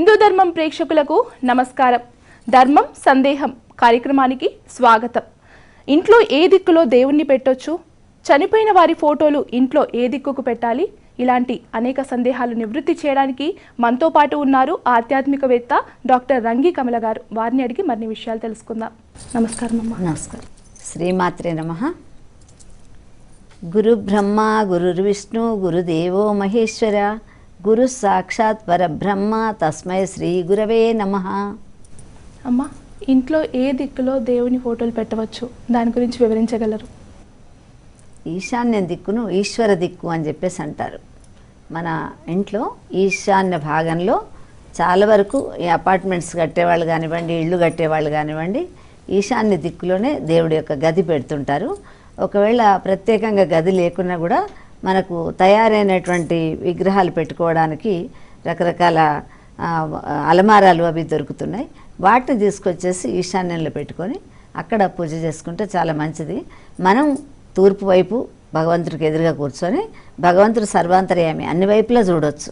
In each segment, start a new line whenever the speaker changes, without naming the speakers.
హిందూ ధర్మం ప్రేక్షకులకు నమస్కారం ధర్మం సందేహం కార్యక్రమానికి స్వాగతం ఇంట్లో ఏ దిక్కులో దేవుణ్ణి పెట్టొచ్చు చనిపోయిన వారి ఫోటోలు ఇంట్లో ఏ దిక్కుకు పెట్టాలి ఇలాంటి అనేక సందేహాలు నివృత్తి చేయడానికి మనతో పాటు ఉన్నారు ఆధ్యాత్మికవేత్త డాక్టర్ రంగి కమల గారు వారిని అడిగి మరిన్ని విషయాలు తెలుసుకుందాం నమస్కారం అమ్మ
నమస్కారం శ్రీమాత్రే నమ గురు బ్రహ్మ గురు విష్ణు గురుదేవో మహేశ్వర గురు సాక్షాత్ పరబ్రహ్మ తస్మై శ్రీ గురవే నమ
అమ్మ ఇంట్లో ఏ దిక్కులో దేవుని ఫోటోలు పెట్టవచ్చు దాని గురించి వివరించగలరు
ఈశాన్య దిక్కును ఈశ్వర దిక్కు అని చెప్పేసి అంటారు మన ఇంట్లో ఈశాన్య భాగంలో చాలా వరకు ఈ అపార్ట్మెంట్స్ కట్టేవాళ్ళు కానివ్వండి ఇళ్ళు కట్టేవాళ్ళు కానివ్వండి ఈశాన్య దిక్కులోనే దేవుడి యొక్క గది పెడుతుంటారు ఒకవేళ ప్రత్యేకంగా గది లేకున్నా కూడా మనకు తయారైనటువంటి విగ్రహాలు పెట్టుకోవడానికి రకరకాల అలమారాలు అవి దొరుకుతున్నాయి వాటిని తీసుకొచ్చేసి ఈశాన్యంలో పెట్టుకొని అక్కడ పూజ చేసుకుంటే చాలా మంచిది మనం తూర్పు వైపు భగవంతుడికి ఎదురుగా కూర్చొని భగవంతుడు సర్వాంతర్యామి అన్ని వైపులా చూడవచ్చు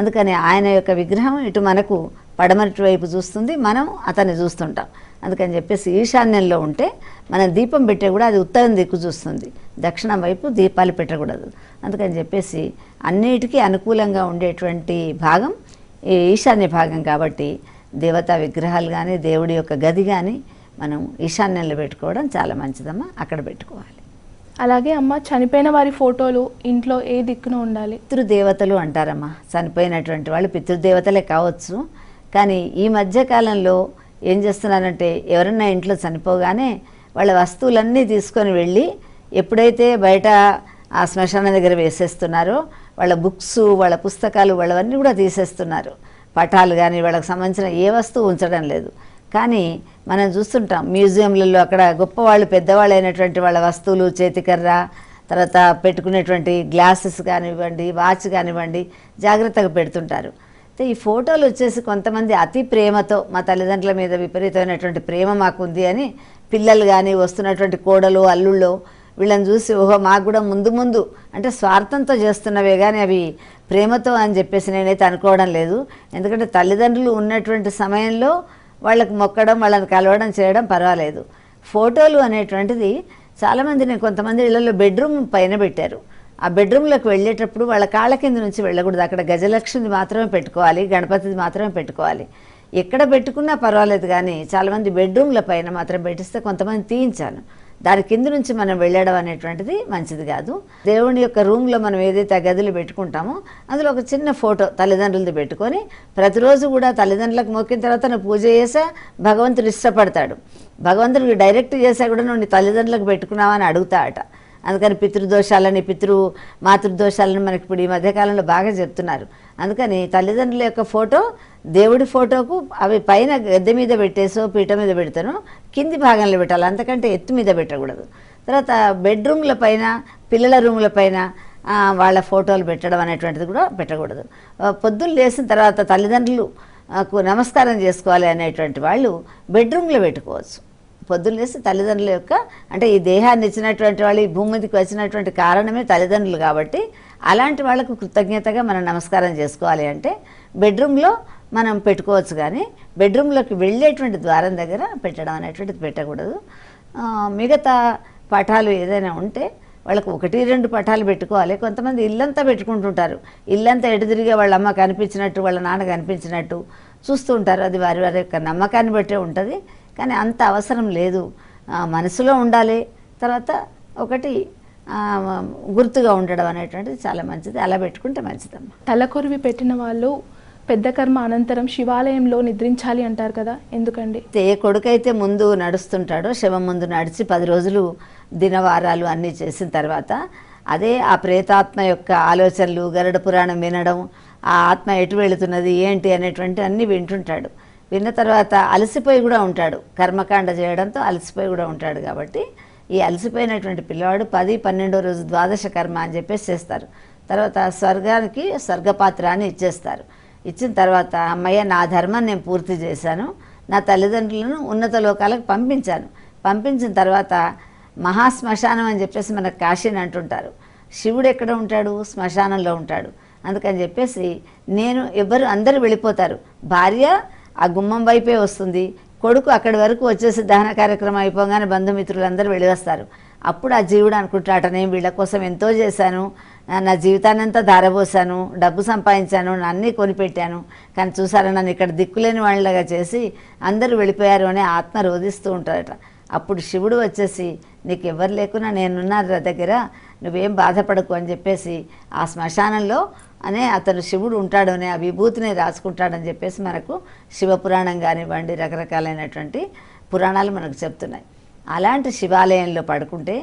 అందుకని ఆయన యొక్క విగ్రహం ఇటు మనకు పడమటి వైపు చూస్తుంది మనం అతన్ని చూస్తుంటాం అందుకని చెప్పేసి ఈశాన్యంలో ఉంటే మనం దీపం పెట్టే కూడా అది ఉత్తరం దిక్కు చూస్తుంది దక్షిణం వైపు దీపాలు పెట్టకూడదు అందుకని చెప్పేసి అన్నిటికీ అనుకూలంగా ఉండేటువంటి భాగం ఈ ఈశాన్య భాగం కాబట్టి దేవతా విగ్రహాలు కానీ దేవుడి యొక్క గది కానీ మనం ఈశాన్యంలో పెట్టుకోవడం చాలా మంచిదమ్మా అక్కడ పెట్టుకోవాలి
అలాగే అమ్మ చనిపోయిన వారి ఫోటోలు ఇంట్లో ఏ దిక్కున ఉండాలి
పితృదేవతలు అంటారమ్మా చనిపోయినటువంటి వాళ్ళు పితృదేవతలే కావచ్చు కానీ ఈ మధ్యకాలంలో ఏం చేస్తున్నారంటే ఎవరన్నా ఇంట్లో చనిపోగానే వాళ్ళ వస్తువులన్నీ తీసుకొని వెళ్ళి ఎప్పుడైతే బయట ఆ శ్మశానం దగ్గర వేసేస్తున్నారో వాళ్ళ బుక్స్ వాళ్ళ పుస్తకాలు వాళ్ళవన్నీ కూడా తీసేస్తున్నారు పటాలు కానీ వాళ్ళకి సంబంధించిన ఏ వస్తువు ఉంచడం లేదు కానీ మనం చూస్తుంటాం మ్యూజియంలలో అక్కడ గొప్పవాళ్ళు పెద్దవాళ్ళు అయినటువంటి వాళ్ళ వస్తువులు చేతికర్ర తర్వాత పెట్టుకునేటువంటి గ్లాసెస్ కానివ్వండి వాచ్ కానివ్వండి జాగ్రత్తగా పెడుతుంటారు అయితే ఈ ఫోటోలు వచ్చేసి కొంతమంది అతి ప్రేమతో మా తల్లిదండ్రుల మీద విపరీతమైనటువంటి ప్రేమ మాకుంది అని పిల్లలు కానీ వస్తున్నటువంటి కోడలు అల్లుళ్ళు వీళ్ళని చూసి ఓహో మాకు కూడా ముందు ముందు అంటే స్వార్థంతో చేస్తున్నవే కానీ అవి ప్రేమతో అని చెప్పేసి నేనైతే అనుకోవడం లేదు ఎందుకంటే తల్లిదండ్రులు ఉన్నటువంటి సమయంలో వాళ్ళకి మొక్కడం వాళ్ళని కలవడం చేయడం పర్వాలేదు ఫోటోలు అనేటువంటిది చాలామంది నేను కొంతమంది ఇళ్ళలో బెడ్రూమ్ పైన పెట్టారు ఆ బెడ్రూమ్లోకి వెళ్ళేటప్పుడు వాళ్ళ కాళ్ళ కింద నుంచి వెళ్ళకూడదు అక్కడ గజలక్ష్మిది మాత్రమే పెట్టుకోవాలి గణపతిది మాత్రమే పెట్టుకోవాలి ఎక్కడ పెట్టుకున్నా పర్వాలేదు కానీ చాలామంది బెడ్రూమ్ల పైన మాత్రం పెట్టిస్తే కొంతమంది తీయించాను దాని కింద నుంచి మనం వెళ్ళడం అనేటువంటిది మంచిది కాదు దేవుని యొక్క రూమ్లో మనం ఏదైతే గదులు పెట్టుకుంటామో అందులో ఒక చిన్న ఫోటో తల్లిదండ్రులది పెట్టుకొని ప్రతిరోజు కూడా తల్లిదండ్రులకు మొక్కిన తర్వాత నువ్వు పూజ చేసా భగవంతుడు ఇష్టపడతాడు భగవంతుడికి డైరెక్ట్ చేసా కూడా నువ్వు తల్లిదండ్రులకు పెట్టుకున్నావా అని అడుగుతా అట అందుకని పితృదోషాలని పితృ మాతృదోషాలని మనకి ఇప్పుడు ఈ మధ్యకాలంలో బాగా చెప్తున్నారు అందుకని తల్లిదండ్రుల యొక్క ఫోటో దేవుడి ఫోటోకు అవి పైన గద్దె మీద పెట్టేసో పీట మీద పెడతాను కింది భాగంలో పెట్టాలి అంతకంటే ఎత్తు మీద పెట్టకూడదు తర్వాత బెడ్రూమ్ల పైన పిల్లల రూముల పైన వాళ్ళ ఫోటోలు పెట్టడం అనేటువంటిది కూడా పెట్టకూడదు పొద్దున్న లేసిన తర్వాత తల్లిదండ్రులు నమస్కారం చేసుకోవాలి అనేటువంటి వాళ్ళు బెడ్రూమ్లో పెట్టుకోవచ్చు పొద్దున్నేసి తల్లిదండ్రుల యొక్క అంటే ఈ దేహాన్ని ఇచ్చినటువంటి వాళ్ళు ఈ భూమి మీదకి వచ్చినటువంటి కారణమే తల్లిదండ్రులు కాబట్టి అలాంటి వాళ్ళకు కృతజ్ఞతగా మనం నమస్కారం చేసుకోవాలి అంటే బెడ్రూమ్లో మనం పెట్టుకోవచ్చు కానీ బెడ్రూమ్లోకి వెళ్ళేటువంటి ద్వారం దగ్గర పెట్టడం అనేటువంటిది పెట్టకూడదు మిగతా పటాలు ఏదైనా ఉంటే వాళ్ళకు ఒకటి రెండు పటాలు పెట్టుకోవాలి కొంతమంది ఇల్లంతా పెట్టుకుంటుంటారు ఇల్లంతా ఎటు వాళ్ళ అమ్మ కనిపించినట్టు వాళ్ళ నాన్న కనిపించినట్టు చూస్తూ ఉంటారు అది వారి వారి యొక్క నమ్మకాన్ని బట్టే ఉంటుంది కానీ అంత అవసరం లేదు మనసులో ఉండాలి తర్వాత ఒకటి గుర్తుగా ఉండడం అనేటువంటిది చాలా మంచిది అలా పెట్టుకుంటే మంచిదమ్మా
తలకొరివి పెట్టిన వాళ్ళు పెద్ద కర్మ అనంతరం శివాలయంలో నిద్రించాలి అంటారు కదా ఎందుకండి
ఏ కొడుకైతే ముందు నడుస్తుంటాడో శవం ముందు నడిచి పది రోజులు దినవారాలు అన్నీ చేసిన తర్వాత అదే ఆ ప్రేతాత్మ యొక్క ఆలోచనలు గరుడ పురాణం వినడం ఆ ఆత్మ ఎటు వెళుతున్నది ఏంటి అనేటువంటి అన్నీ వింటుంటాడు విన్న తర్వాత అలసిపోయి కూడా ఉంటాడు కర్మకాండ చేయడంతో అలసిపోయి కూడా ఉంటాడు కాబట్టి ఈ అలసిపోయినటువంటి పిల్లవాడు పది పన్నెండో రోజు ద్వాదశ కర్మ అని చెప్పేసి చేస్తారు తర్వాత స్వర్గానికి స్వర్గపాత్ర అని ఇచ్చేస్తారు ఇచ్చిన తర్వాత అమ్మయ్య నా ధర్మం నేను పూర్తి చేశాను నా తల్లిదండ్రులను ఉన్నత లోకాలకు పంపించాను పంపించిన తర్వాత మహాశ్మశానం అని చెప్పేసి మన కాశీని అంటుంటారు శివుడు ఎక్కడ ఉంటాడు శ్మశానంలో ఉంటాడు అందుకని చెప్పేసి నేను ఎవ్వరు అందరూ వెళ్ళిపోతారు భార్య ఆ గుమ్మం వైపే వస్తుంది కొడుకు అక్కడి వరకు వచ్చేసి దహన కార్యక్రమం అయిపోగానే బంధుమిత్రులందరూ వెళ్ళి వస్తారు అప్పుడు ఆ జీవుడు అనుకుంటాట నేను వీళ్ళ కోసం ఎంతో చేశాను నా జీవితాన్నంతా ధారబోసాను డబ్బు సంపాదించాను అన్నీ కొనిపెట్టాను కానీ చూసారా నన్ను ఇక్కడ దిక్కులేని వాళ్ళగా చేసి అందరూ వెళ్ళిపోయారు అని ఆత్మ రోధిస్తూ ఉంటాడట అప్పుడు శివుడు వచ్చేసి నీకు ఎవరు లేకున్నా నేనున్నారు దగ్గర నువ్వేం బాధపడకు అని చెప్పేసి ఆ శ్మశానంలో అనే అతను శివుడు ఉంటాడనే ఆ విభూతిని రాసుకుంటాడని చెప్పేసి మనకు శివపురాణం కానివ్వండి రకరకాలైనటువంటి పురాణాలు మనకు చెప్తున్నాయి అలాంటి శివాలయంలో పడుకుంటే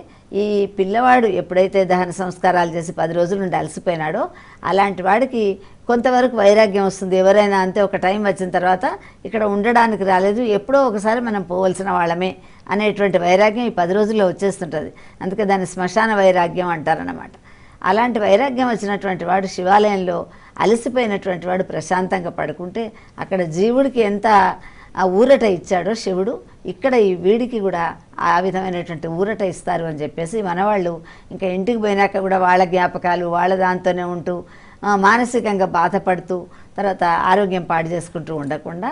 ఈ పిల్లవాడు ఎప్పుడైతే దహన సంస్కారాలు చేసి పది రోజుల నుండి అలసిపోయినాడో అలాంటి వాడికి కొంతవరకు వైరాగ్యం వస్తుంది ఎవరైనా అంతే ఒక టైం వచ్చిన తర్వాత ఇక్కడ ఉండడానికి రాలేదు ఎప్పుడో ఒకసారి మనం పోవలసిన వాళ్ళమే అనేటువంటి వైరాగ్యం ఈ పది రోజుల్లో వచ్చేస్తుంటుంది అందుకే దాన్ని శ్మశాన వైరాగ్యం అంటారన్నమాట అలాంటి వైరాగ్యం వచ్చినటువంటి వాడు శివాలయంలో అలసిపోయినటువంటి వాడు ప్రశాంతంగా పడుకుంటే అక్కడ జీవుడికి ఎంత ఊరట ఇచ్చాడో శివుడు ఇక్కడ ఈ వీడికి కూడా ఆ విధమైనటువంటి ఊరట ఇస్తారు అని చెప్పేసి మనవాళ్ళు ఇంకా ఇంటికి పోయినాక కూడా వాళ్ళ జ్ఞాపకాలు వాళ్ళ దాంతోనే ఉంటూ మానసికంగా బాధపడుతూ తర్వాత ఆరోగ్యం పాడు చేసుకుంటూ ఉండకుండా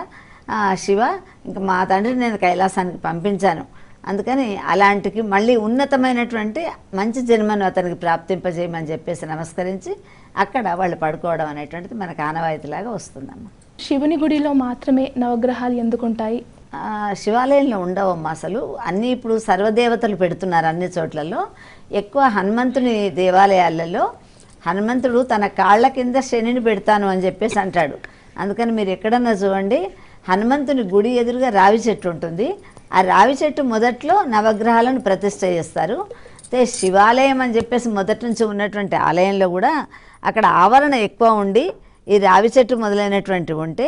శివ ఇంకా మా తండ్రిని నేను కైలాసానికి పంపించాను అందుకని అలాంటికి మళ్ళీ ఉన్నతమైనటువంటి మంచి జన్మను అతనికి ప్రాప్తింపజేయమని చెప్పేసి నమస్కరించి అక్కడ వాళ్ళు పడుకోవడం అనేటువంటిది మనకు ఆనవాయితీలాగా వస్తుందమ్మ
శివుని గుడిలో మాత్రమే నవగ్రహాలు ఎందుకుంటాయి
శివాలయంలో ఉండవమ్మ అసలు అన్నీ ఇప్పుడు సర్వదేవతలు పెడుతున్నారు అన్ని చోట్లలో ఎక్కువ హనుమంతుని దేవాలయాలలో హనుమంతుడు తన కాళ్ళ కింద శనిని పెడతాను అని చెప్పేసి అంటాడు అందుకని మీరు ఎక్కడన్నా చూడండి హనుమంతుని గుడి ఎదురుగా రావి చెట్టు ఉంటుంది ఆ రావి చెట్టు మొదట్లో నవగ్రహాలను ప్రతిష్ట చేస్తారు అయితే శివాలయం అని చెప్పేసి మొదటి నుంచి ఉన్నటువంటి ఆలయంలో కూడా అక్కడ ఆవరణ ఎక్కువ ఉండి ఈ రావి చెట్టు మొదలైనటువంటివి ఉంటే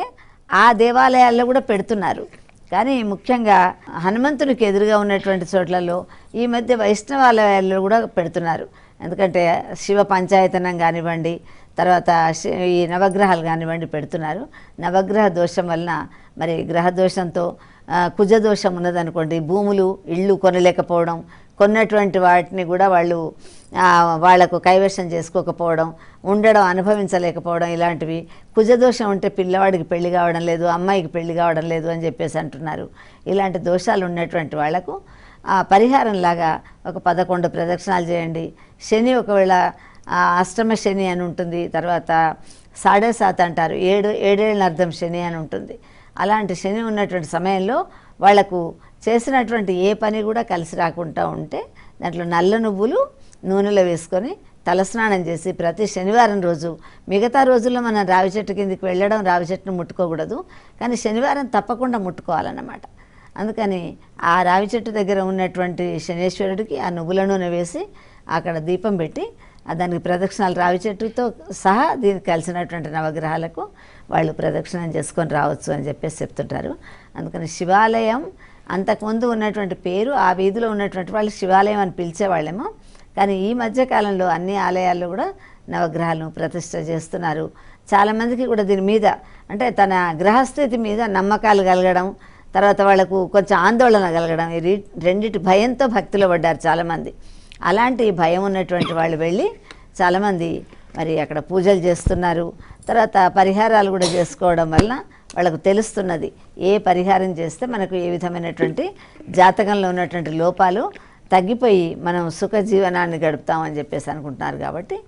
ఆ దేవాలయాల్లో కూడా పెడుతున్నారు కానీ ముఖ్యంగా హనుమంతునికి ఎదురుగా ఉన్నటువంటి చోట్లలో ఈ మధ్య వైష్ణవాలయాల్లో కూడా పెడుతున్నారు ఎందుకంటే శివ పంచాయతనం కానివ్వండి తర్వాత ఈ నవగ్రహాలు కానివ్వండి పెడుతున్నారు నవగ్రహ దోషం వలన మరి గ్రహ దోషంతో కుజదోషం ఉన్నదనుకోండి భూములు ఇళ్ళు కొనలేకపోవడం కొన్నటువంటి వాటిని కూడా వాళ్ళు వాళ్లకు కైవశం చేసుకోకపోవడం ఉండడం అనుభవించలేకపోవడం ఇలాంటివి కుజదోషం ఉంటే పిల్లవాడికి పెళ్లి కావడం లేదు అమ్మాయికి పెళ్లి కావడం లేదు అని చెప్పేసి అంటున్నారు ఇలాంటి దోషాలు ఉన్నటువంటి వాళ్లకు పరిహారం లాగా ఒక పదకొండు ప్రదక్షిణాలు చేయండి శని ఒకవేళ అష్టమ శని అని ఉంటుంది తర్వాత సాడే సాత్ అంటారు ఏడు ఏడేళ్ళ అర్థం శని అని ఉంటుంది అలాంటి శని ఉన్నటువంటి సమయంలో వాళ్లకు చేసినటువంటి ఏ పని కూడా కలిసి రాకుండా ఉంటే దాంట్లో నల్ల నువ్వులు నూనెలో వేసుకొని తలస్నానం చేసి ప్రతి శనివారం రోజు మిగతా రోజుల్లో మనం రావి చెట్టు కిందికి వెళ్ళడం రావి చెట్టును ముట్టుకోకూడదు కానీ శనివారం తప్పకుండా ముట్టుకోవాలన్నమాట అందుకని ఆ రావి చెట్టు దగ్గర ఉన్నటువంటి శనేశ్వరుడికి ఆ నువ్వుల నూనె వేసి అక్కడ దీపం పెట్టి దానికి ప్రదక్షిణాలు రావి చెట్టుతో సహా దీనికి కలిసినటువంటి నవగ్రహాలకు వాళ్ళు ప్రదక్షిణం చేసుకొని రావచ్చు అని చెప్పేసి చెప్తుంటారు అందుకని శివాలయం అంతకుముందు ఉన్నటువంటి పేరు ఆ వీధిలో ఉన్నటువంటి వాళ్ళు శివాలయం అని పిలిచేవాళ్ళేమో కానీ ఈ మధ్యకాలంలో అన్ని ఆలయాల్లో కూడా నవగ్రహాలను ప్రతిష్ట చేస్తున్నారు చాలామందికి కూడా దీని మీద అంటే తన గ్రహస్థితి మీద నమ్మకాలు కలగడం తర్వాత వాళ్ళకు కొంచెం ఆందోళన కలగడం రెండిటి భయంతో భక్తిలో పడ్డారు చాలామంది అలాంటి భయం ఉన్నటువంటి వాళ్ళు వెళ్ళి చాలామంది మరి అక్కడ పూజలు చేస్తున్నారు తర్వాత పరిహారాలు కూడా చేసుకోవడం వలన వాళ్ళకు తెలుస్తున్నది ఏ పరిహారం చేస్తే మనకు ఏ విధమైనటువంటి జాతకంలో ఉన్నటువంటి లోపాలు తగ్గిపోయి మనం సుఖ జీవనాన్ని గడుపుతామని చెప్పేసి అనుకుంటున్నారు కాబట్టి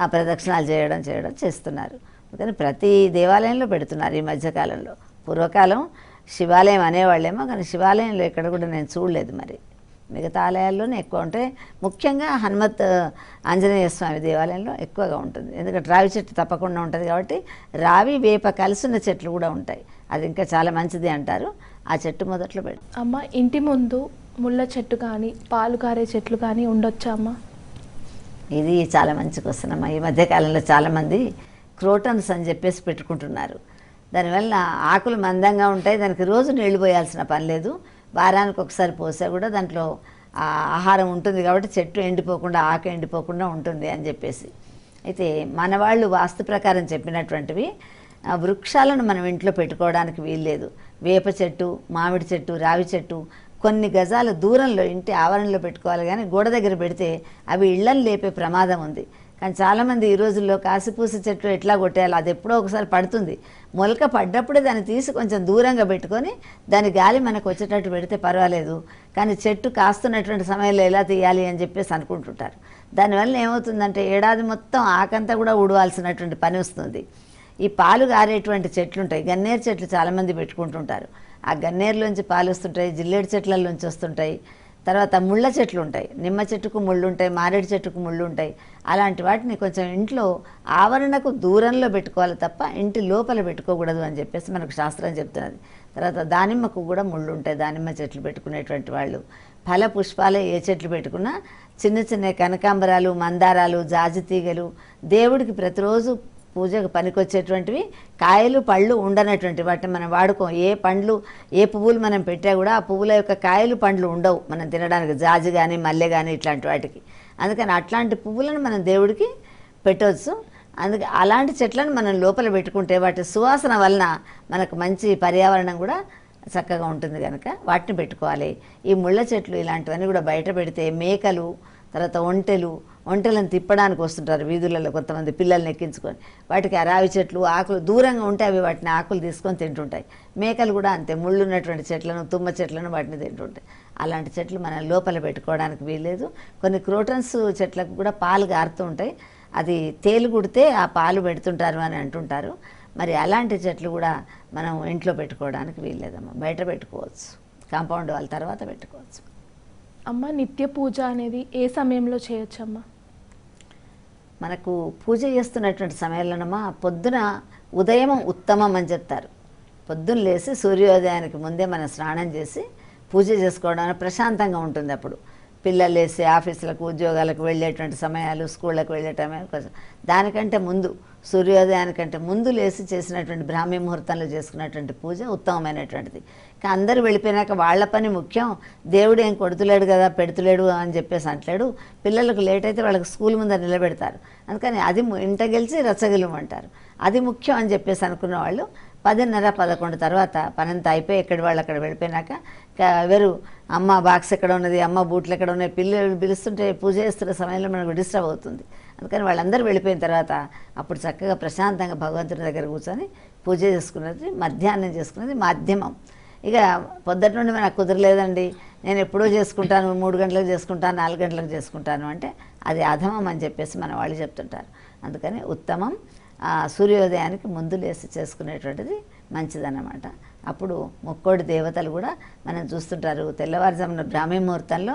ఆ ప్రదక్షిణాలు చేయడం చేయడం చేస్తున్నారు అందుకని ప్రతి దేవాలయంలో పెడుతున్నారు ఈ మధ్యకాలంలో పూర్వకాలం శివాలయం అనేవాళ్ళేమో కానీ శివాలయంలో ఎక్కడ కూడా నేను చూడలేదు మరి మిగతా ఆలయాల్లోనే ఎక్కువ ఉంటాయి ముఖ్యంగా హనుమత్ ఆంజనేయ స్వామి దేవాలయంలో ఎక్కువగా ఉంటుంది ఎందుకంటే రావి చెట్టు తప్పకుండా ఉంటుంది కాబట్టి రావి వేప కలిసిన చెట్లు కూడా ఉంటాయి అది ఇంకా చాలా మంచిది అంటారు ఆ చెట్టు మొదట్లో పెడు
అమ్మ ఇంటి ముందు ముళ్ళ చెట్టు కానీ పాలు కారే చెట్లు కానీ ఉండొచ్చా అమ్మ
ఇది చాలా మంచి క్వశ్చన్ అమ్మ ఈ మధ్యకాలంలో చాలామంది క్రోటన్స్ అని చెప్పేసి పెట్టుకుంటున్నారు దానివల్ల ఆకులు మందంగా ఉంటాయి దానికి రోజు నీళ్లు పోయాల్సిన పని లేదు వారానికి ఒకసారి పోసా కూడా దాంట్లో ఆహారం ఉంటుంది కాబట్టి చెట్టు ఎండిపోకుండా ఆకు ఎండిపోకుండా ఉంటుంది అని చెప్పేసి అయితే మనవాళ్ళు వాస్తు ప్రకారం చెప్పినటువంటివి వృక్షాలను మనం ఇంట్లో పెట్టుకోవడానికి వీల్లేదు వేప చెట్టు మామిడి చెట్టు రావి చెట్టు కొన్ని గజాల దూరంలో ఇంటి ఆవరణలో పెట్టుకోవాలి కానీ గోడ దగ్గర పెడితే అవి ఇళ్లను లేపే ప్రమాదం ఉంది కానీ చాలామంది ఈ రోజుల్లో కాసిపూస చెట్టు ఎట్లా కొట్టేయాలి అది ఎప్పుడో ఒకసారి పడుతుంది మొలక పడ్డప్పుడే దాన్ని తీసి కొంచెం దూరంగా పెట్టుకొని దాని గాలి మనకు వచ్చేటట్టు పెడితే పర్వాలేదు కానీ చెట్టు కాస్తున్నటువంటి సమయంలో ఎలా తీయాలి అని చెప్పేసి అనుకుంటుంటారు దానివల్ల ఏమవుతుందంటే ఏడాది మొత్తం ఆకంతా కూడా ఊడవాల్సినటువంటి పని వస్తుంది ఈ పాలు గారేటువంటి చెట్లు ఉంటాయి గన్నేరు చెట్లు చాలామంది పెట్టుకుంటుంటారు ఆ గన్నేరులోంచి పాలు వస్తుంటాయి జిల్లేడు చెట్లలోంచి వస్తుంటాయి తర్వాత ముళ్ళ చెట్లు ఉంటాయి నిమ్మ చెట్టుకు ముళ్ళు ఉంటాయి మారేడు చెట్టుకు ముళ్ళు ఉంటాయి అలాంటి వాటిని కొంచెం ఇంట్లో ఆవరణకు దూరంలో పెట్టుకోవాలి తప్ప ఇంటి లోపల పెట్టుకోకూడదు అని చెప్పేసి మనకు శాస్త్రం చెప్తున్నది తర్వాత దానిమ్మకు కూడా ముళ్ళు ఉంటాయి దానిమ్మ చెట్లు పెట్టుకునేటువంటి వాళ్ళు ఫల పుష్పాలే ఏ చెట్లు పెట్టుకున్నా చిన్న చిన్న కనకాంబరాలు మందారాలు జాజి తీగలు దేవుడికి ప్రతిరోజు పూజకు పనికొచ్చేటువంటివి కాయలు పళ్ళు ఉండనటువంటి వాటిని మనం వాడుకోం ఏ పండ్లు ఏ పువ్వులు మనం పెట్టా కూడా ఆ పువ్వుల యొక్క కాయలు పండ్లు ఉండవు మనం తినడానికి జాజి కానీ మల్లె కానీ ఇట్లాంటి వాటికి అందుకని అట్లాంటి పువ్వులను మనం దేవుడికి పెట్టవచ్చు అందుకే అలాంటి చెట్లను మనం లోపల పెట్టుకుంటే వాటి సువాసన వలన మనకు మంచి పర్యావరణం కూడా చక్కగా ఉంటుంది కనుక వాటిని పెట్టుకోవాలి ఈ ముళ్ళ చెట్లు ఇలాంటివన్నీ కూడా బయట పెడితే మేకలు తర్వాత ఒంటెలు ఒంటెలను తిప్పడానికి వస్తుంటారు వీధులలో కొంతమంది పిల్లల్ని ఎక్కించుకొని వాటికి అరావి చెట్లు ఆకులు దూరంగా ఉంటే అవి వాటిని ఆకులు తీసుకొని తింటుంటాయి మేకలు కూడా అంతే ముళ్ళు ఉన్నటువంటి చెట్లను తుమ్మ చెట్లను వాటిని తింటుంటాయి అలాంటి చెట్లు మనం లోపల పెట్టుకోవడానికి వీల్లేదు కొన్ని క్రోటన్స్ చెట్లకు కూడా పాలు గారుతూ ఉంటాయి అది తేలు కుడితే ఆ పాలు పెడుతుంటారు అని అంటుంటారు మరి అలాంటి చెట్లు కూడా మనం ఇంట్లో పెట్టుకోవడానికి వీల్లేదమ్మా బయట పెట్టుకోవచ్చు కాంపౌండ్ వాళ్ళ తర్వాత పెట్టుకోవచ్చు
అమ్మ నిత్య పూజ అనేది ఏ సమయంలో చేయొచ్చమ్మా
మనకు పూజ చేస్తున్నటువంటి సమయంలోనమ్మా పొద్దున ఉదయం ఉత్తమం అని చెప్తారు పొద్దున్న లేచి సూర్యోదయానికి ముందే మనం స్నానం చేసి పూజ చేసుకోవడానికి ప్రశాంతంగా ఉంటుంది అప్పుడు పిల్లలు వేసి ఆఫీసులకు ఉద్యోగాలకు వెళ్ళేటువంటి సమయాలు స్కూళ్ళకు వెళ్ళటమే దానికంటే ముందు సూర్యోదయానికంటే ముందు లేచి చేసినటువంటి బ్రాహ్మీ ముహూర్తంలో చేసుకున్నటువంటి పూజ ఉత్తమమైనటువంటిది ఇంకా అందరూ వెళ్ళిపోయినాక వాళ్ళ పని ముఖ్యం దేవుడు ఏం కొడుతులేడు కదా పెడుతులేడు అని చెప్పేసి అంటలేడు పిల్లలకు లేట్ అయితే వాళ్ళకి స్కూల్ ముందర నిలబెడతారు అందుకని అది ఇంట గెలిచి రచ్చగిలం అంటారు అది ముఖ్యం అని చెప్పేసి అనుకున్న వాళ్ళు పదిన్నర పదకొండు తర్వాత పనంతా అయిపోయి ఎక్కడి వాళ్ళు అక్కడ వెళ్ళిపోయినాక ఎవరు అమ్మ బాక్స్ ఎక్కడ ఉన్నది అమ్మ బూట్లు ఎక్కడ ఉన్నాయి పిల్లలు పిలుస్తుంటే పూజ చేస్తున్న సమయంలో మనకు డిస్టర్బ్ అవుతుంది అందుకని వాళ్ళందరూ వెళ్ళిపోయిన తర్వాత అప్పుడు చక్కగా ప్రశాంతంగా భగవంతుని దగ్గర కూర్చొని పూజ చేసుకున్నది మధ్యాహ్నం చేసుకున్నది మాధ్యమం ఇక పొద్దుట నుండి మనకు కుదరలేదండి నేను ఎప్పుడో చేసుకుంటాను మూడు గంటలకు చేసుకుంటాను నాలుగు గంటలకు చేసుకుంటాను అంటే అది అధమం అని చెప్పేసి మన వాళ్ళు చెప్తుంటారు అందుకని ఉత్తమం సూర్యోదయానికి ముందు లేసి చేసుకునేటువంటిది మంచిదన్నమాట అప్పుడు మొక్కోడి దేవతలు కూడా మనం చూస్తుంటారు తెల్లవారుజామున బ్రాహ్మీ ముహూర్తంలో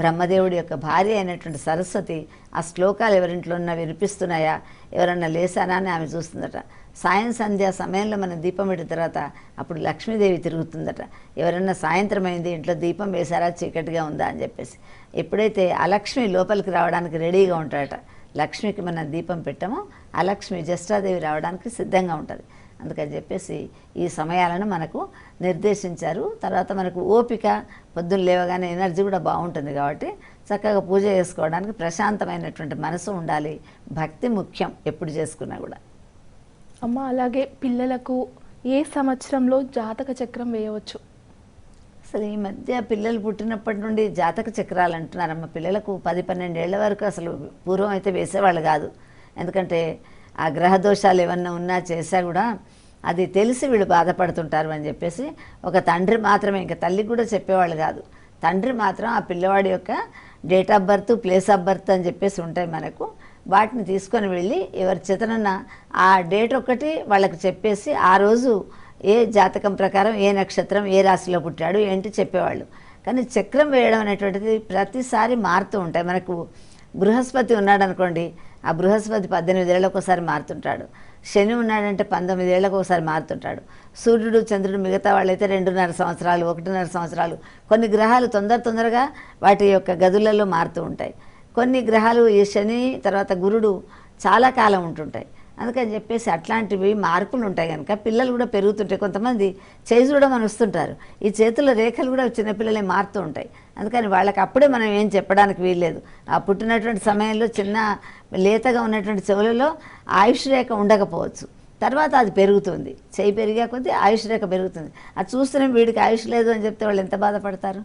బ్రహ్మదేవుడి యొక్క భార్య అయినటువంటి సరస్వతి ఆ శ్లోకాలు ఎవరింట్లో ఉన్నా వినిపిస్తున్నాయా ఎవరన్నా లేసానా అని ఆమె చూస్తుందట సాయం సంధ్య సమయంలో మనం దీపం పెట్టిన తర్వాత అప్పుడు లక్ష్మీదేవి తిరుగుతుందట ఎవరన్నా సాయంత్రం అయింది ఇంట్లో దీపం వేశారా చీకటిగా ఉందా అని చెప్పేసి ఎప్పుడైతే అలక్ష్మి లోపలికి రావడానికి రెడీగా ఉంటాడట లక్ష్మికి మనం దీపం పెట్టామో అలక్ష్మి జ్యేష్ఠాదేవి రావడానికి సిద్ధంగా ఉంటుంది అందుకని చెప్పేసి ఈ సమయాలను మనకు నిర్దేశించారు తర్వాత మనకు ఓపిక పొద్దున్న లేవగానే ఎనర్జీ కూడా బాగుంటుంది కాబట్టి చక్కగా పూజ చేసుకోవడానికి ప్రశాంతమైనటువంటి మనసు ఉండాలి భక్తి ముఖ్యం ఎప్పుడు చేసుకున్నా కూడా
అమ్మ అలాగే పిల్లలకు ఏ సంవత్సరంలో జాతక చక్రం వేయవచ్చు
అసలు ఈ మధ్య పిల్లలు పుట్టినప్పటి నుండి జాతక చక్రాలు అంటున్నారమ్మ పిల్లలకు పది పన్నెండేళ్ల వరకు అసలు పూర్వం అయితే వేసేవాళ్ళు కాదు ఎందుకంటే ఆ గ్రహ దోషాలు ఏమన్నా ఉన్నా చేసా కూడా అది తెలిసి వీళ్ళు బాధపడుతుంటారు అని చెప్పేసి ఒక తండ్రి మాత్రమే ఇంకా తల్లికి కూడా చెప్పేవాళ్ళు కాదు తండ్రి మాత్రం ఆ పిల్లవాడి యొక్క date of birth place of birth అని చెప్పేసి ఉంటాయి మనకు వాటిని తీసుకొని వెళ్ళి ఎవరి చేతనన్న ఆ డేట్ ఒకటి వాళ్ళకి చెప్పేసి ఆ రోజు ఏ జాతకం ప్రకారం ఏ నక్షత్రం ఏ రాశిలో పుట్టాడు ఏంటి చెప్పేవాళ్ళు కానీ చక్రం వేయడం అనేటువంటిది ప్రతిసారి మారుతూ ఉంటాయి మనకు బృహస్పతి ఉన్నాడు అనుకోండి ఆ బృహస్పతి పద్దెనిమిదేళ్ళకు ఒకసారి మారుతుంటాడు శని ఉన్నాడంటే పంతొమ్మిదేళ్లకు ఒకసారి మారుతుంటాడు సూర్యుడు చంద్రుడు మిగతా వాళ్ళైతే రెండున్నర సంవత్సరాలు ఒకటిన్నర సంవత్సరాలు కొన్ని గ్రహాలు తొందర తొందరగా వాటి యొక్క గదులలో మారుతూ ఉంటాయి కొన్ని గ్రహాలు ఈ శని తర్వాత గురుడు చాలా కాలం ఉంటుంటాయి అందుకని చెప్పేసి అట్లాంటివి మార్పులు ఉంటాయి కనుక పిల్లలు కూడా పెరుగుతుంటాయి కొంతమంది చేయి చూడమని వస్తుంటారు ఈ చేతుల రేఖలు కూడా చిన్నపిల్లలే మారుతూ ఉంటాయి అందుకని వాళ్ళకి అప్పుడే మనం ఏం చెప్పడానికి వీల్లేదు ఆ పుట్టినటువంటి సమయంలో చిన్న లేతగా ఉన్నటువంటి చెవులలో ఆయుష్ రేఖ ఉండకపోవచ్చు తర్వాత అది పెరుగుతుంది చేయి పెరిగా కొద్దీ ఆయుష్ రేఖ పెరుగుతుంది అది చూస్తేనే వీడికి ఆయుష్ లేదు అని చెప్తే వాళ్ళు ఎంత బాధపడతారు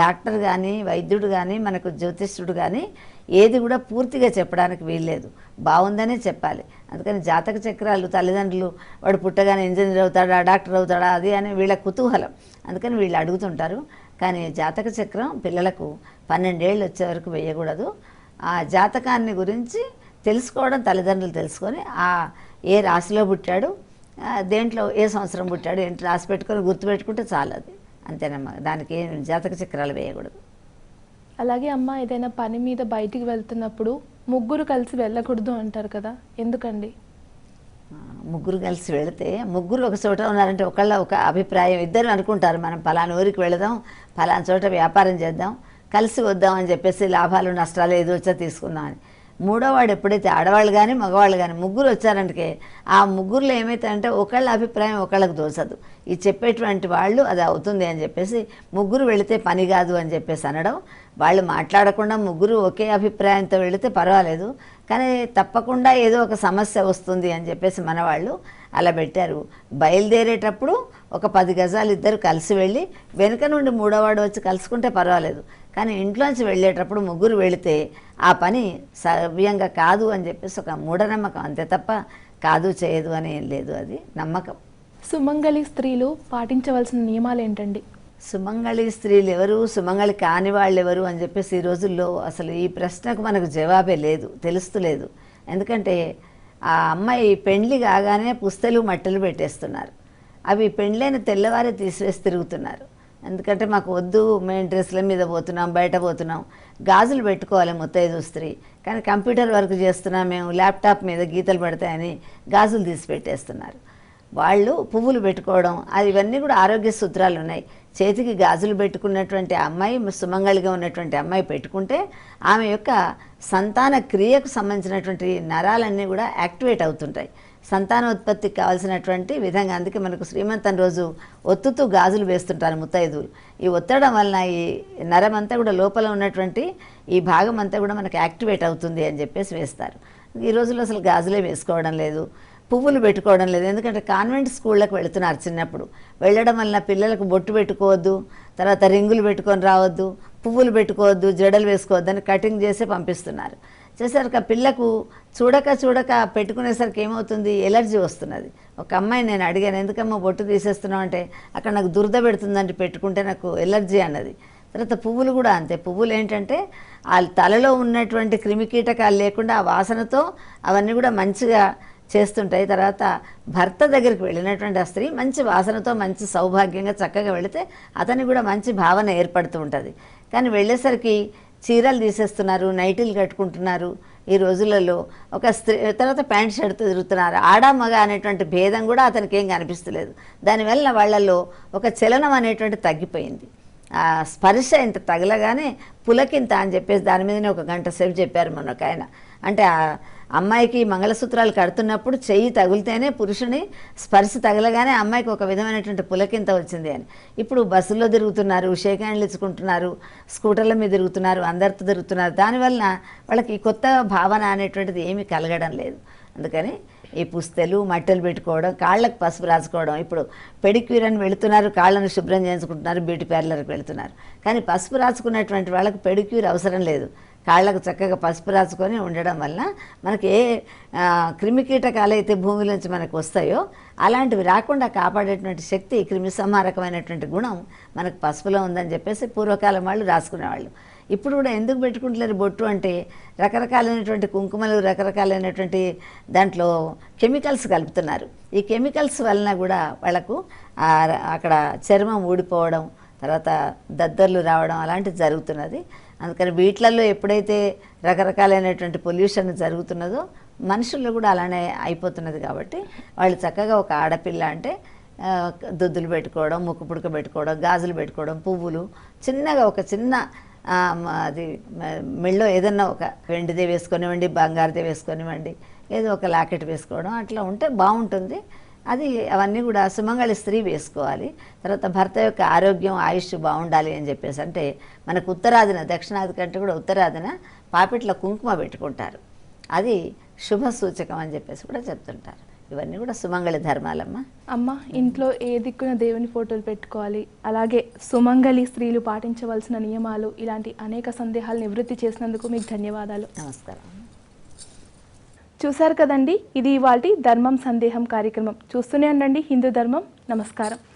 డాక్టర్ కానీ వైద్యుడు కానీ మనకు జ్యోతిష్యుడు కానీ ఏది కూడా పూర్తిగా చెప్పడానికి వీల్లేదు బాగుందనే చెప్పాలి అందుకని జాతక చక్రాలు తల్లిదండ్రులు వాడు పుట్టగానే ఇంజనీర్ అవుతాడా డాక్టర్ అవుతాడా అది అని వీళ్ళ కుతూహలం అందుకని వీళ్ళు అడుగుతుంటారు కానీ జాతక చక్రం పిల్లలకు పన్నెండేళ్ళు వచ్చే వరకు వేయకూడదు ఆ జాతకాన్ని గురించి తెలుసుకోవడం తల్లిదండ్రులు తెలుసుకొని ఆ ఏ రాశిలో పుట్టాడు దేంట్లో ఏ సంవత్సరం పుట్టాడు ఏంటి రాసి పెట్టుకొని గుర్తుపెట్టుకుంటే చాలు అది అంతేనమ్మా దానికి జాతక చక్రాలు వేయకూడదు
అలాగే అమ్మ ఏదైనా పని మీద బయటికి వెళ్తున్నప్పుడు ముగ్గురు కలిసి వెళ్ళకూడదు అంటారు కదా ఎందుకండి
ముగ్గురు కలిసి వెళితే ముగ్గురు ఒక చోట ఉన్నారంటే ఒకళ్ళ ఒక అభిప్రాయం ఇద్దరు అనుకుంటారు మనం పలాన ఊరికి వెళదాం పలాన చోట వ్యాపారం చేద్దాం కలిసి వద్దాం అని చెప్పేసి లాభాలు నష్టాలు ఏదో వచ్చా తీసుకుందాం అని మూడోవాడు ఎప్పుడైతే ఆడవాళ్ళు కానీ మగవాళ్ళు కానీ ముగ్గురు వచ్చారంటే ఆ ముగ్గురులో అంటే ఒకళ్ళ అభిప్రాయం ఒకళ్ళకి దోసదు ఇది చెప్పేటువంటి వాళ్ళు అది అవుతుంది అని చెప్పేసి ముగ్గురు వెళితే పని కాదు అని చెప్పేసి అనడం వాళ్ళు మాట్లాడకుండా ముగ్గురు ఒకే అభిప్రాయంతో వెళితే పర్వాలేదు కానీ తప్పకుండా ఏదో ఒక సమస్య వస్తుంది అని చెప్పేసి మన వాళ్ళు అలా పెట్టారు బయలుదేరేటప్పుడు ఒక పది గజాలు ఇద్దరు కలిసి వెళ్ళి వెనుక నుండి మూడోవాడు వచ్చి కలుసుకుంటే పర్వాలేదు కానీ ఇంట్లోంచి వెళ్ళేటప్పుడు ముగ్గురు వెళితే ఆ పని సవ్యంగా కాదు అని చెప్పేసి ఒక మూఢనమ్మకం అంతే తప్ప కాదు చేయదు అని ఏం లేదు అది నమ్మకం
సుమంగళి స్త్రీలు పాటించవలసిన నియమాలు ఏంటండి
సుమంగళి స్త్రీలు ఎవరు సుమంగళి కాని వాళ్ళు ఎవరు అని చెప్పేసి ఈ రోజుల్లో అసలు ఈ ప్రశ్నకు మనకు జవాబే లేదు తెలుస్తలేదు ఎందుకంటే ఆ అమ్మాయి పెండ్లి కాగానే పుస్తలు మట్టలు పెట్టేస్తున్నారు అవి పెండ్లైన తెల్లవారే తీసివేసి తిరుగుతున్నారు ఎందుకంటే మాకు వద్దు మేము డ్రెస్ల మీద పోతున్నాం బయట పోతున్నాం గాజులు పెట్టుకోవాలి ముత్తైదు స్త్రీ కానీ కంప్యూటర్ వర్క్ చేస్తున్నాం మేము ల్యాప్టాప్ మీద గీతలు పడతాయని గాజులు తీసి పెట్టేస్తున్నారు వాళ్ళు పువ్వులు పెట్టుకోవడం అది ఇవన్నీ కూడా ఆరోగ్య సూత్రాలు ఉన్నాయి చేతికి గాజులు పెట్టుకున్నటువంటి అమ్మాయి సుమంగళిగా ఉన్నటువంటి అమ్మాయి పెట్టుకుంటే ఆమె యొక్క సంతాన క్రియకు సంబంధించినటువంటి నరాలన్నీ కూడా యాక్టివేట్ అవుతుంటాయి సంతానోత్పత్తికి కావాల్సినటువంటి విధంగా అందుకే మనకు శ్రీమంతం రోజు ఒత్తుతూ గాజులు వేస్తుంటారు ముత్తైదువులు ఈ ఒత్తడం వలన ఈ నరం అంతా కూడా లోపల ఉన్నటువంటి ఈ భాగం అంతా కూడా మనకు యాక్టివేట్ అవుతుంది అని చెప్పేసి వేస్తారు ఈ రోజుల్లో అసలు గాజులే వేసుకోవడం లేదు పువ్వులు పెట్టుకోవడం లేదు ఎందుకంటే కాన్వెంట్ స్కూళ్ళకు వెళుతున్నారు చిన్నప్పుడు వెళ్ళడం వలన పిల్లలకు బొట్టు పెట్టుకోవద్దు తర్వాత రింగులు పెట్టుకొని రావద్దు పువ్వులు పెట్టుకోవద్దు జడలు వేసుకోవద్దు అని కటింగ్ చేసే పంపిస్తున్నారు చేశారు పిల్లకు చూడక చూడక పెట్టుకునేసరికి ఏమవుతుంది ఎలర్జీ వస్తున్నది ఒక అమ్మాయి నేను అడిగాను ఎందుకమ్మ బొట్టు తీసేస్తున్నావు అంటే అక్కడ నాకు దురద పెడుతుందంటే పెట్టుకుంటే నాకు ఎలర్జీ అన్నది తర్వాత పువ్వులు కూడా అంతే పువ్వులు ఏంటంటే ఆ తలలో ఉన్నటువంటి క్రిమికీటకాలు లేకుండా ఆ వాసనతో అవన్నీ కూడా మంచిగా చేస్తుంటాయి తర్వాత భర్త దగ్గరికి వెళ్ళినటువంటి ఆ స్త్రీ మంచి వాసనతో మంచి సౌభాగ్యంగా చక్కగా వెళితే అతనికి కూడా మంచి భావన ఏర్పడుతూ ఉంటుంది కానీ వెళ్ళేసరికి చీరలు తీసేస్తున్నారు నైటీలు కట్టుకుంటున్నారు ఈ రోజులలో ఒక స్త్రీ తర్వాత ప్యాంట్ షర్ట్తో తిరుగుతున్నారు ఆడ మగ అనేటువంటి భేదం కూడా అతనికి ఏం కనిపిస్తలేదు దానివల్ల వాళ్ళలో ఒక చలనం అనేటువంటి తగ్గిపోయింది స్పర్శ ఇంత తగలగానే పులకింత అని చెప్పేసి దాని మీదనే ఒక గంట సేపు చెప్పారు మనకు ఆయన అంటే అమ్మాయికి మంగళసూత్రాలు కడుతున్నప్పుడు చెయ్యి తగిలితేనే పురుషుని స్పర్శ తగలగానే అమ్మాయికి ఒక విధమైనటువంటి పులకింత వచ్చింది అని ఇప్పుడు బస్సుల్లో తిరుగుతున్నారు షేక్ హ్యాండ్లు ఇచ్చుకుంటున్నారు స్కూటర్ల మీద తిరుగుతున్నారు అందరితో తిరుగుతున్నారు దానివల్ల వాళ్ళకి కొత్త భావన అనేటువంటిది ఏమీ కలగడం లేదు అందుకని ఈ పుస్తెలు మట్టెలు పెట్టుకోవడం కాళ్ళకు పసుపు రాసుకోవడం ఇప్పుడు పెడిక్యూర్ అని వెళుతున్నారు కాళ్ళను శుభ్రం చేసుకుంటున్నారు బ్యూటీ పార్లర్కి వెళుతున్నారు కానీ పసుపు రాసుకున్నటువంటి వాళ్ళకి పెడిక్యూర్ అవసరం లేదు కాళ్ళకు చక్కగా పసుపు రాసుకొని ఉండడం వల్ల మనకి ఏ క్రిమికీటకాలు అయితే భూమి నుంచి మనకు వస్తాయో అలాంటివి రాకుండా కాపాడేటువంటి శక్తి క్రిమి సంహారకమైనటువంటి గుణం మనకు పసుపులో ఉందని చెప్పేసి పూర్వకాలం వాళ్ళు రాసుకునేవాళ్ళు ఇప్పుడు కూడా ఎందుకు పెట్టుకుంటున్నారు బొట్టు అంటే రకరకాలైనటువంటి కుంకుమలు రకరకాలైనటువంటి దాంట్లో కెమికల్స్ కలుపుతున్నారు ఈ కెమికల్స్ వలన కూడా వాళ్ళకు అక్కడ చర్మం ఊడిపోవడం తర్వాత దద్దర్లు రావడం అలాంటివి జరుగుతున్నది అందుకని వీటిలలో ఎప్పుడైతే రకరకాలైనటువంటి పొల్యూషన్ జరుగుతున్నదో మనుషుల్లో కూడా అలానే అయిపోతున్నది కాబట్టి వాళ్ళు చక్కగా ఒక ఆడపిల్ల అంటే దుద్దులు పెట్టుకోవడం ముక్కు పుడక పెట్టుకోవడం గాజులు పెట్టుకోవడం పువ్వులు చిన్నగా ఒక చిన్న అది మెళ్ళో ఏదన్నా ఒక వెండిదే వేసుకొనివ్వండి బంగారుదే వేసుకొనివ్వండి ఏదో ఒక లాకెట్ వేసుకోవడం అట్లా ఉంటే బాగుంటుంది అది అవన్నీ కూడా సుమంగళి స్త్రీ వేసుకోవాలి తర్వాత భర్త యొక్క ఆరోగ్యం ఆయుష్ బాగుండాలి అని చెప్పేసి అంటే మనకు ఉత్తరాదిన దక్షిణాది కంటే కూడా ఉత్తరాదిన పాపిట్ల కుంకుమ పెట్టుకుంటారు అది శుభ సూచకం అని చెప్పేసి కూడా చెప్తుంటారు ఇవన్నీ కూడా సుమంగళి ధర్మాలమ్మ
అమ్మ ఇంట్లో ఏ దిక్కున దేవుని ఫోటోలు పెట్టుకోవాలి అలాగే సుమంగళి స్త్రీలు పాటించవలసిన నియమాలు ఇలాంటి అనేక సందేహాలు నివృత్తి చేసినందుకు మీకు ధన్యవాదాలు నమస్కారం చూశారు కదండి ఇది ఇవాళ ధర్మం సందేహం కార్యక్రమం చూస్తూనే ఉండండి హిందూ ధర్మం నమస్కారం